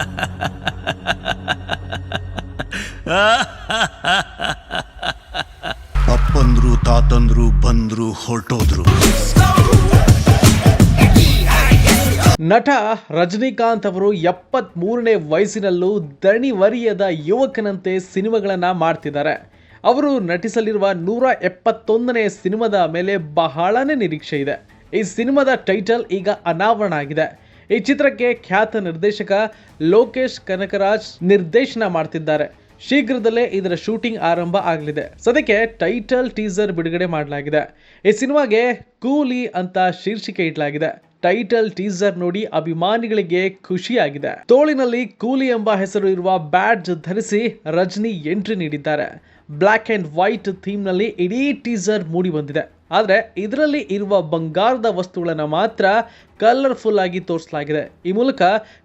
ಅಪ್ಪಂದ್ರು, ತಾತಂದ್ರು, ಬಂದ್ರು, ಹೊರಟೋದ್ರು. ನಟ ರಜನಿಕಾಂತ್ ಅವರು ಎಪ್ಪತ್ತ್ ಮೂರನೇ ವಯಸ್ಸಿನಲ್ಲೂ ದಣಿವರಿಯದ ಯುವಕನಂತೆ ಸಿನಿಮಾಗಳನ್ನ ಮಾಡ್ತಿದ್ದಾರೆ. ಅವರು ನಟಿಸಲಿರುವ ನೂರ ಎಪ್ಪತ್ತೊಂದನೇ ಸಿನಿಮಾದ ಮೇಲೆ ಬಹಳನೇ ನಿರೀಕ್ಷೆ ಇದೆ. ಈ ಸಿನಿಮಾದ ಟೈಟಲ್ ಈಗ ಅನಾವರಣ ಆಗಿದೆ. ಈ ಚಿತ್ರಕ್ಕೆ ಖ್ಯಾತ ನಿರ್ದೇಶಕ ಲೋಕೇಶ್ ಕನಕರಾಜ್ ನಿರ್ದೇಶನ ಮಾಡ್ತಿದ್ದಾರೆ. ಶೀಘ್ರದಲ್ಲೇ ಇದರ ಶೂಟಿಂಗ್ ಆರಂಭ ಆಗಲಿದೆ. ಸದ್ಯಕ್ಕೆ ಟೈಟಲ್ ಟೀಸರ್ ಬಿಡುಗಡೆ ಮಾಡಲಾಗಿದೆ. ಈ ಸಿನಿಮಾಗೆ ಕೂಲಿ ಅಂತ ಶೀರ್ಷಿಕೆ ಇಡಲಾಗಿದೆ. ಟೈಟಲ್ ಟೀಸರ್ ನೋಡಿ ಅಭಿಮಾನಿಗಳಿಗೆ ಖುಷಿಯಾಗಿದೆ. ತೋಳಿನಲ್ಲಿ ಕೂಲಿ ಎಂಬ ಹೆಸರು ಇರುವ ಬ್ಯಾಡ್ಜ್ ಧರಿಸಿ ರಜನಿ ಎಂಟ್ರಿ ನೀಡಿದ್ದಾರೆ. ಬ್ಲ್ಯಾಕ್ ಅಂಡ್ ವೈಟ್ ಥೀಮ್ನಲ್ಲಿ ಇಡೀ ಟೀಸರ್ ಮೂಡಿ ಬಂದಿದೆ. ಆದ್ರೆ ಇದರಲ್ಲಿ ಇರುವ ಬಂಗಾರದ ವಸ್ತುಗಳನ್ನು ಮಾತ್ರ ಕಲರ್ಫುಲ್ ಆಗಿ ತೋರಿಸಲಾಗಿದೆ. ಈ ಮೂಲಕ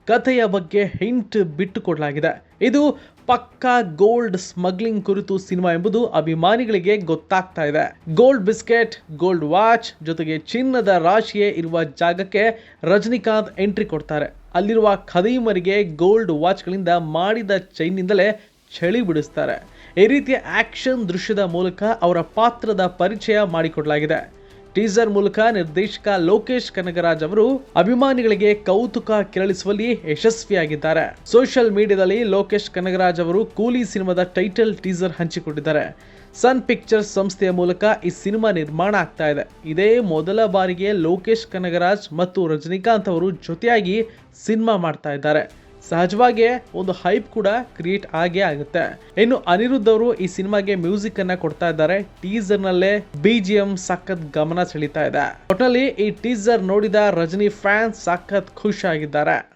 ಕಥೆಯ ಬಗ್ಗೆ ಹಿಂಟ್ ಬಿಟ್ಟು ಕೊಡಲಾಗಿದೆ. ಇದು ಪಕ್ಕಾ ಗೋಲ್ಡ್ ಸ್ಮಗ್ಲಿಂಗ್ ಕುರಿತು ಸಿನಿಮಾ ಎಂಬುದು ಅಭಿಮಾನಿಗಳಿಗೆ ಗೊತ್ತಾಗ್ತಾ ಇದೆ. ಗೋಲ್ಡ್ ಬಿಸ್ಕೆಟ್ ಗೋಲ್ಡ್ ವಾಚ್ ಜೊತೆಗೆ ಚಿನ್ನದ ರಾಶಿಯೇ ಇರುವ ಜಾಗಕ್ಕೆ ರಜನಿಕಾಂತ್ ಎಂಟ್ರಿ ಕೊಡ್ತಾರೆ. ಅಲ್ಲಿರುವ ಖದೀಮರಿಗೆ ಗೋಲ್ಡ್ ವಾಚ್ಗಳಿಂದ ಮಾಡಿದ ಚೈನ್ನಿಂದಲೇ ಚಳಿ ಬಿಡಿಸ್ತಾರೆ. ಈ ರೀತಿಯ ಆಕ್ಷನ್ ದೃಶ್ಯದ ಮೂಲಕ ಅವರ ಪಾತ್ರದ ಪರಿಚಯ ಮಾಡಿಕೊಡಲಾಗಿದೆ. ಟೀಸರ್ ಮೂಲಕ ನಿರ್ದೇಶಕ ಲೋಕೇಶ್ ಕನಗರಾಜ್ ಅವರು ಅಭಿಮಾನಿಗಳಿಗೆ ಕೌತುಕ ಕೆರಳಿಸುವಲ್ಲಿ ಯಶಸ್ವಿಯಾಗಿದ್ದಾರೆ. ಸೋಷಿಯಲ್ ಮೀಡಿಯಾದಲ್ಲಿ ಲೋಕೇಶ್ ಕನಗರಾಜ್ ಅವರು ಕೂಲಿ ಸಿನಿಮಾದ ಟೈಟಲ್ ಟೀಸರ್ ಹಂಚಿಕೊಂಡಿದ್ದಾರೆ. ಸನ್ ಪಿಕ್ಚರ್ಸ್ ಸಂಸ್ಥೆಯ ಮೂಲಕ ಈ ಸಿನಿಮಾ ನಿರ್ಮಾಣ ಆಗ್ತಾ ಇದೆ. ಇದೇ ಮೊದಲ ಬಾರಿಗೆ ಲೋಕೇಶ್ ಕನಗರಾಜ್ ಮತ್ತು ರಜನಿಕಾಂತ್ ಅವರು ಜೊತೆಯಾಗಿ ಸಿನಿಮಾ ಮಾಡ್ತಾ ಇದ್ದಾರೆ. ಸಹಜವಾಗಿಯೇ ಒಂದು ಹೈಪ್ ಕೂಡ ಕ್ರಿಯೇಟ್ ಆಗೇ ಆಗುತ್ತೆ. ಇನ್ನು ಅನಿರುದ್ಧ ಅವರು ಈ ಸಿನಿಮಾಗೆ ಮ್ಯೂಸಿಕ್ ಅನ್ನ ಕೊಡ್ತಾ ಇದ್ದಾರೆ. ಟೀಸರ್ ನಲ್ಲೇ ಬಿಜಿಎಂ ಸಖತ್ ಗಮನ ಸೆಳೀತಾ ಇದೆ. ಒಟ್ಟಲ್ಲಿ ಈ ಟೀಸರ್ ನೋಡಿದ ರಜನಿ ಫ್ಯಾನ್ಸ್ ಸಖತ್ ಖುಷಿ ಆಗಿದ್ದಾರೆ.